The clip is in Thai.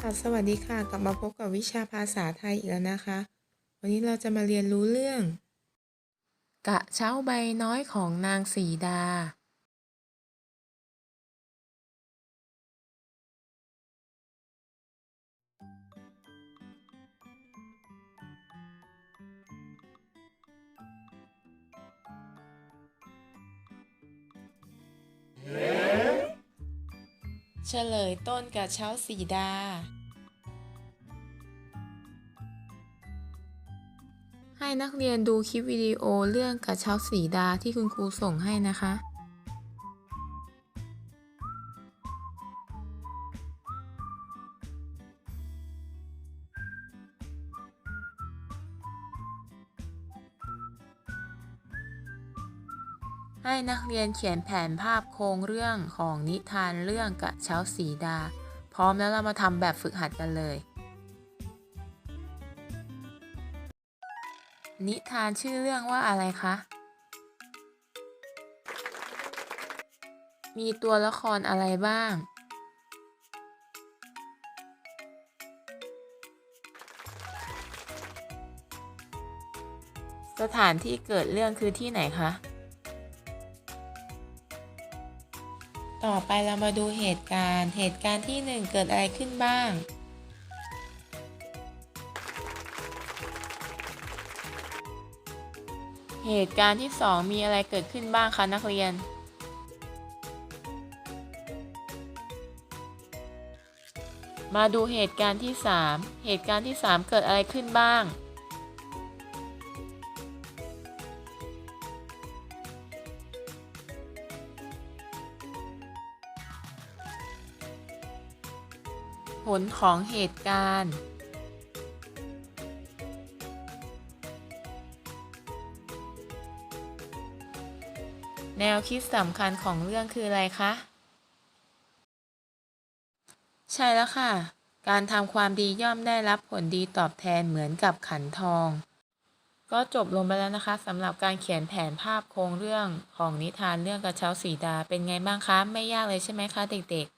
ค่ะสวัสดีค่ะกลับมาพบกับวิชาภาษาไทยอีกแล้วนะคะ วันนี้เราจะมาเรียนรู้เรื่องกระเช้าใบน้อยของนางสีดา เฉลยต้นกระเช้าสีดา ให้นักเรียนดูคลิปวิดีโอเรื่องกระเช้าสีดาที่คุณครูส่งให้นะคะ ให้นักเรียนเขียนแผนภาพโครงเรื่องของนิทานเรื่องกระเช้าสีดา พร้อมแล้วเรามาทำแบบฝึกหัดกันเลย นิทานชื่อเรื่องว่าอะไรคะ มีตัวละครอะไรบ้าง สถานที่เกิดเรื่องคือที่ไหนคะ ต่อไปเรามาดูเหตุการณ์ เหตุการณ์ที่หนึ่งเกิดอะไรขึ้นบ้าง เหตุการณ์ที่สองมีอะไรเกิดขึ้นบ้างคะนักเรียน มาดูเหตุการณ์ที่สามเหตุการณ์ที่สามเกิดอะไรขึ้นบ้าง ผลของเหตุการณ์ แนวคิดสำคัญของเรื่องคืออะไรคะ ใช่แล้วค่ะ การทำความดีย่อมได้รับผลดีตอบแทนเหมือนกับขันทอง ก็จบลงไปแล้วนะคะสำหรับการเขียนแผนภาพโครงเรื่องของนิทานเรื่องกระเช้าสีดาเป็นไงบ้างคะ ไม่ยากเลยใช่ไหมคะเด็กๆ